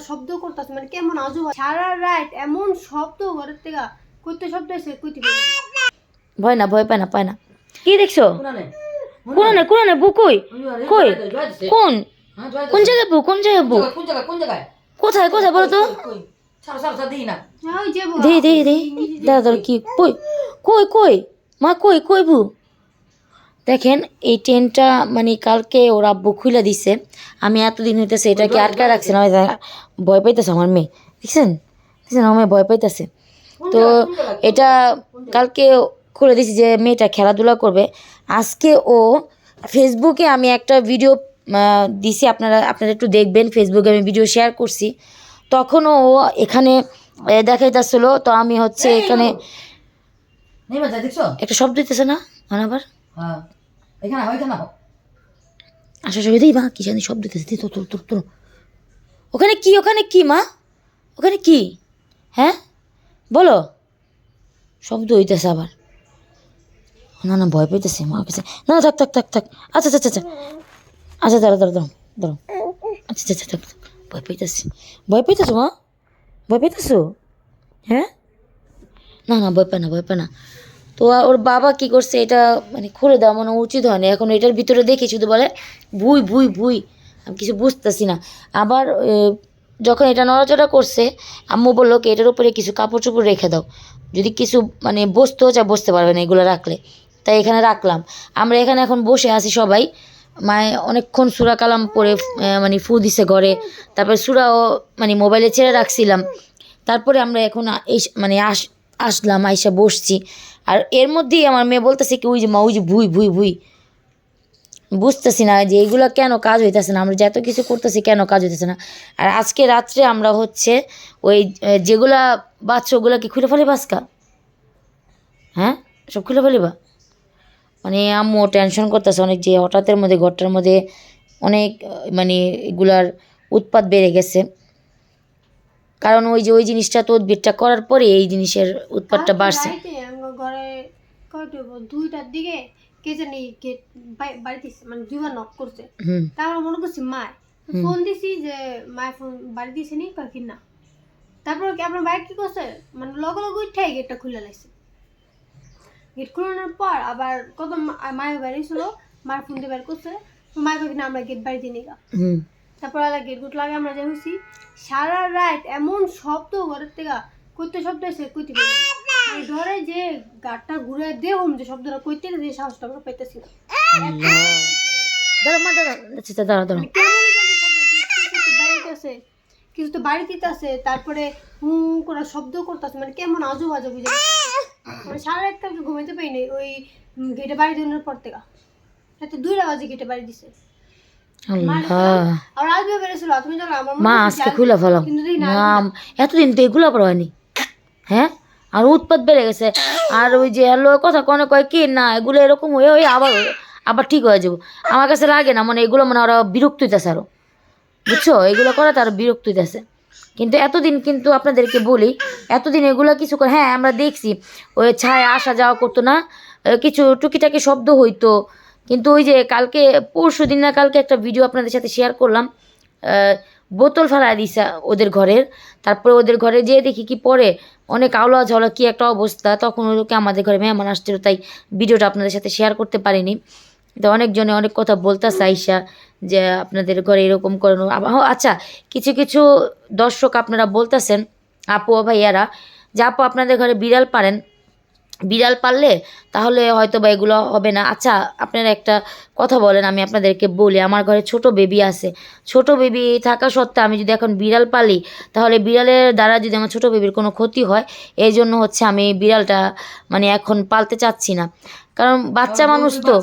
শব্দ করতেছে মানে কেমন আজব সারা রাত এমন শব্দ ঘরের থেকে কইতে শব্দ এসে কইতে ভয় না ভয় পায় না পায় না। কি দেখছ? কোনে কোনে বু কই? কই? কোন? হ্যাঁ কোন জায়গায় বু কোন জায়গায় বু কোন জায়গায় কোন জায়গায় কোথায় কোথায় বলো তো? কই সারা সারা সারা হ্যাঁ, ওই যে বউ, দে দে দে। দাদা দাদা কি? কই কই কই? মা কই কই বু দেখেন এই ট্রেনটা মানে কালকে ওর আব্বু খুলে দিছে। আমি এতদিন হইতেছে এটাকে আটকা রাখছি না ভয় পাইতেছে আমার মেয়ে। দেখছেন? দেখছেন আমার মেয়ে ভয় পাইতেছে। তো এটা কালকে খুলে দিছি যে মেয়েটা খেলাধুলা করবে। আজকে ও ফেসবুকে আমি একটা ভিডিও দিছি আপনারা আপনারা একটু দেখবেন। ফেসবুকে আমি ভিডিও শেয়ার করছি। তখনও ও এখানে দেখাইতেছিল। তো আমি হচ্ছে এখানে একটা শব্দ দিতেছে না? আবার হ্যাঁ। এখানে, ওইখানে আসা সঙ্গে দিই মা, কি জানি শব্দ দিতেছে তো, তোর তোর তোর। ওখানে কি ওখানে কি, মা? ওখানে কি? হ্যাঁ? বলো। শব্দ হইতেছে আবার। না না, ভয় পাইতেছে, মা কাছে না থাক থাক থাক থাক। আচ্ছা আচ্ছা আচ্ছা আচ্ছা। দাঁড়া দাঁড়া দাঁড়া দাঁড়া আচ্ছা আচ্ছা আচ্ছা থাক। ভয় পাইতেছি। ভয় পাইতেছো, মা? ভয় পাইতেছো? হ্যাঁ? না না, ভয় পায় না, ভয় পায় না। তো ওর বাবা কি করছে, এটা মানে খুলে দেওয়া মনে উচিত হয়নি। এখন এটার ভিতরে দেখি শুধু বলে, ভুই ভুই ভুই। আমি কিছু বুঝতেছি না। আবার যখন এটা নড়াচড়া করছে, আম্মু বলল কি, এটার উপরে কিছু কাপড় চোপড় রেখে দাও। যদি কিছু মানে বসতেও চায় বসতে পারবে না এগুলো রাখলে। তাই এখানে রাখলাম। আমরা এখানে এখন বসে আছি সবাই। মায়ে অনেকক্ষণ সুরা কালাম পরে মানে ফু দিছে ঘরে। তারপরে সুরাও মানে মোবাইলে ছেড়ে রাখছিলাম। তারপরে আমরা এখন এই মানে আস, আসলাম, আইসা বসছি। আর এর মধ্যেই আমার মেয়ে বলতেছে কি ওই যে মা ওই যে ভুই ভুই ভুই। বুঝতেছি না যে এগুলো কেন কাজ হইতেছে না আমরা যে এত কিছু করতেছি কেন কাজ হইতেছে না? আর আজকে রাত্রে আমরা হচ্ছে ওই যেগুলা বাচ্চা ওগুলা কি খুলে ফেলে বাসকা? হ্যাঁ? সব খুলে ফেলিবা? মানে আম্মু টেনশন করতেছে অনেক যে হঠাৎের মধ্যে ঘরটার মধ্যে অনেক মানে এগুলার উৎপাত বেড়ে গেছে। কারণ ওই যে ওই জিনিসটা তদবিরটা করার পরে এই জিনিসের উৎপাতটা বাড়ছে। রাইতে আমার ঘরে কয়টা? দুইটার দিকে কে জানি গেট বাড়িতে মানে দুইবার নক করছে। হুম। তা আমরা মনে করছি মায় ফোন দিছি যে মায় ফোন বাড়ি দিয়েছে নি কাকি না। তারপর কি আপনার বাইক কি করছে? মানে লগে লগে উঠাই গেটটা খুলে লাগছে গেট খুলানোর পর আবার কত মায়ের বাড়ি ছিল মায়ের ফোন দিয়ে বের করছে। মায়ের কাকি না আমরা গেট বাড়ি দিয়ে তারপর আলাদা গেট গুট লাগে আমরা যে হইছি সারা রাত এমন শব্দ ঘরের থেকে কইতে শব্দ এসে কইতে ধরে যে গাটটা ঘুরে দেহম যে শব্দটা কইতে যে সাহসটা আমরা পাইতেছি। না দাঁড়া মা দাঁড়া। আচ্ছা আচ্ছা, দাঁড়া দাঁড়া। বাড়িতে কিছু তো বাড়িতে আছে তারপরে হু হু করে শব্দ করতেছে মানে কেমন আজব আজব বুঝে মানে সারা রাত কালকে ঘুমাইতে পারি নাই ওই গেটে বাড়ি দেওয়ার পর থেকে। রাতে দুইটা বাজে গেটে বাড়ি দিছে। আমার মা আজকে খুলে ফেলাম। এতদিন তো এগুলো হয়নি হ্যাঁ? আর উৎপাত বেড়ে গেছে। আর ওই যে হ্যালো কথা কনে কয় কি, না, এগুলো এরকম হয়ে হয়ে আবার আবার ঠিক হয়ে যাব। আমার কাছে লাগে না মানে এগুলো মানে ওরা বিরক্ত হইতেছে আরও। বুঝছ? এগুলো করে তারা বিরক্ত হইতেছে। কিন্তু এতদিন কিন্তু আপনাদেরকে বলি, এতদিন এগুলো কিছু করে হ্যাঁ আমরা দেখছি, ওই ছায় আসা যাওয়া করতো না কিছু টুকিটাকি শব্দ হইতো। কিন্তু ওই যে কালকে পরশু দিন না, কালকে একটা ভিডিও আপনাদের সাথে শেয়ার করলাম বোতল ফেলা দিছে ওদের ঘরের। তারপরে ওদের ঘরে যেয়ে দেখি কি পরে অনেক আওলা ঝাওলা কি একটা অবস্থা। তখন ওদেরকে আমাদের ঘরে মেহমান আসছিল, তাই ভিডিওটা আপনাদের সাথে শেয়ার করতে পারিনি। তো অনেকজনে অনেক কথা বলতেছে আইসা যে আপনাদের ঘরে এরকম করানো। আচ্ছা কিছু কিছু দর্শক আপনারা বলতেছেন, আপু ভাইয়ারা, যে আপু আপনাদের ঘরে বিড়াল পারেন বিড়াল পারলে তাহলে হয়তো বা এগুলো হবে না। আচ্ছা আপনারা একটা কথা বলেন আমি আপনাদেরকে বলি। আমার ঘরে ছোট বেবি আছে। ছোট বেবি থাকা সত্ত্বেও আমি যদি এখন বিড়াল পালি তাহলে বিড়ালের দ্বারা যদি আমার ছোট বেবির কোনো ক্ষতি হয় এই জন্য হচ্ছে আমি বিড়ালটা মানে এখন পালতে চাচ্ছি না। কারণ বাচ্চা মানুষ তো।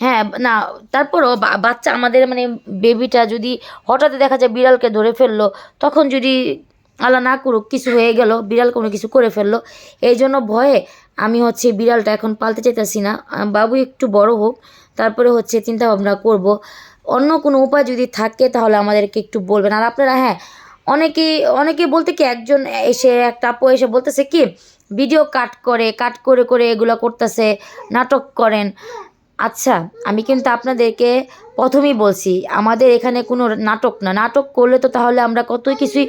হ্যাঁ না তারপরও বাচ্চা আমাদের মানে বেবিটা যদি হঠাৎ দেখা যায় বিড়ালকে ধরে ফেলল তখন যদি আল্লাহ না করুক কিছু হয়ে গেল বিড়াল কোনো কিছু করে ফেলল এই জন্য ভয়ে আমি হচ্ছে বিড়ালটা এখন পালতে চাইতেছি না। বাবু একটু বড় হোক, তারপরে হচ্ছে চিন্তা ভাবনা করব। অন্য কোনো উপায় যদি থাকে তাহলে আমাদেরকে একটু বলবেন। আর আপনারা হ্যাঁ অনেকে অনেকে বলতে কি, একজন এসে, একটা আপু এসে বলতেছে কি, ভিডিও কাট করে কাট করে করে এগুলো করতেছে, নাটক করেন। আচ্ছা আমি কিন্তু আপনাদেরকে প্রথমেই বলছি, আমাদের এখানে কোনো নাটক না। নাটক করলে তো তাহলে আমরা কত কিছুই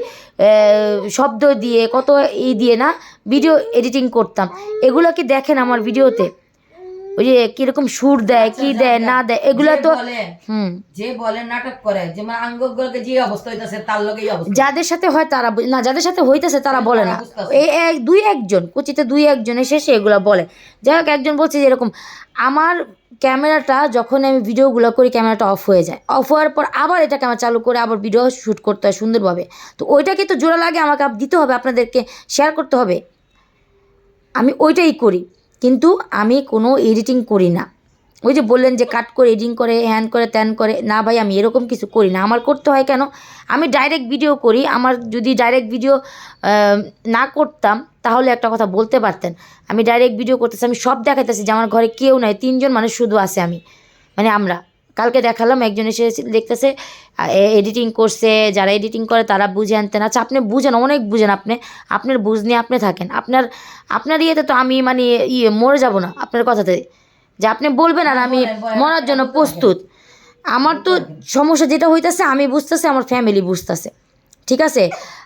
শব্দ দিয়ে, কত ই দিয়ে না ভিডিও এডিটিং করতাম। এগুলো কি দেখেন আমার ভিডিওতে ওই যে কীরকম সুর দেয় কি দেয় না দেয় এগুলো তো হুম। যে বলে নাটক করে যেমন আঙ্গগুলোকে যে অবস্থা হইতাছে তার লগে যাদের সাথে হয় তারা না যাদের সাথে হইতেছে তারা বলে না। এই এক দুই একজন কুচিতে দুই একজন এসে সে এগুলো বলে। যাই হোক একজন বলছে যে এরকম আমার ক্যামেরাটা যখন আমি ভিডিওগুলো করি ক্যামেরাটা অফ হয়ে যায়। অফ হওয়ার পর আবার এটা ক্যামেরা চালু করে আবার ভিডিও শ্যুট করতে হয় সুন্দরভাবে। তো ওইটাকে তো জোড়া লাগে আমাকে দিতে হবে আপনাদেরকে শেয়ার করতে হবে। আমি ওইটাই করি। কিন্তু আমি কোনো এডিটিং করি না। ওই যে বললেন যে কাট করে এডিং করে হ্যান করে ত্যান করে, না ভাই, আমি এরকম কিছু করি না। আমার করতে হয় কেন? আমি ডাইরেক্ট ভিডিও করি, আমার যদি ডাইরেক্ট ভিডিও না করতাম, তাহলে একটা কথা বলতে পারতেন। আমি ডাইরেক্ট ভিডিও করতেছি, আমি সব দেখাইতেছি যে আমার ঘরে কেউ নাই, তিনজন মানুষ শুধু আছে আমি মানে আমরা। কালকে দেখালাম একজন এসে দেখতেছে এডিটিং করছে যারা এডিটিং করে তারা বুঝে আনতেন। আচ্ছা আপনি বুঝেন অনেক বুঝেন আপনি। আপনার বুঝ নিয়ে আপনি থাকেন। আপনার আপনার ইয়েতে তো আমি মানে ইয়ে মরে যাব না আপনার কথাতে। যে আপনি বলবেন আর আমি মরার জন্য প্রস্তুত। আমার তো সমস্যা যেটা হইতেছে আমি বুঝতেছি আমার ফ্যামিলি বুঝতেছে। ঠিক আছে?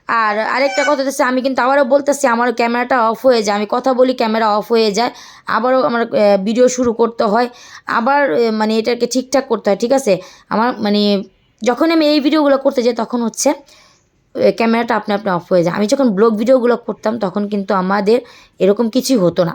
আর আরেকটা কথা হচ্ছে, আমি কিন্তু আবারও বলতেছি আমার ক্যামেরাটা অফ হয়ে যায়। আমি কথা বলি, ক্যামেরা অফ হয়ে যায়। আবারও আমার ভিডিও শুরু করতে হয়। আবার মানে এটাকে ঠিকঠাক করতে হয়, ঠিক আছে? আমার মানে যখন আমি এই ভিডিওগুলো করতে যাই, তখন হচ্ছে ক্যামেরাটা আপনি আপনি অফ হয়ে যায়। আমি যখন ব্লগ ভিডিওগুলো করতাম, তখন কিন্তু আমাদের এরকম কিছুই হতো না।